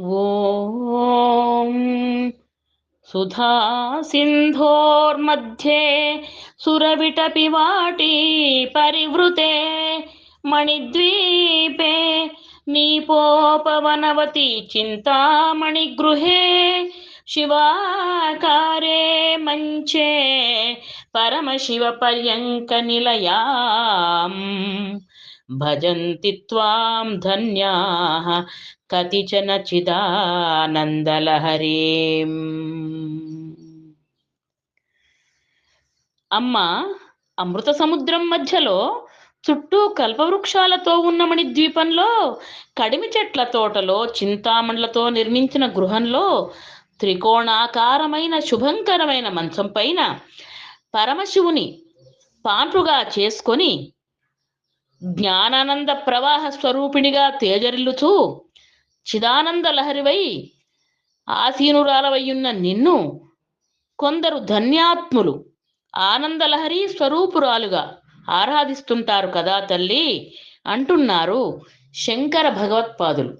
ॐ सुधा सिन्धोर्मध्ये सुरविटपिवाटी परिवृते मणिद्वीपे नीपोपवनवती चिन्तामणिगृहे शिवाकारे मञ्चे परमशिवपर्यङ्कनिलयाम् భజంతి త్వాం ధన్యా కతిచన చిదానందలహరీం అమ్మ అమృత సముద్రం మధ్యలో చుట్టూ కల్పవృక్షాలతో ఉన్నమణి ద్వీపంలో కడిమి చెట్ల తోటలో చింతామణులతో నిర్మించిన గృహంలో త్రికోణాకారమైన శుభంకరమైన మంచం పైన పరమశివుని పాండ్రుగా చేసుకొని జ్ఞానానంద ప్రవాహ స్వరూపిణిగా తేజరిల్లుతూ చిదానంద లహరివై ఆసీనురాలవయ్యున్న నిన్ను కొందరు ధన్యాత్ములు ఆనందలహరి స్వరూపురాలుగా ఆరాధిస్తుంటారు కదా తల్లి అంటున్నారు శంకర భగవత్పాదులు.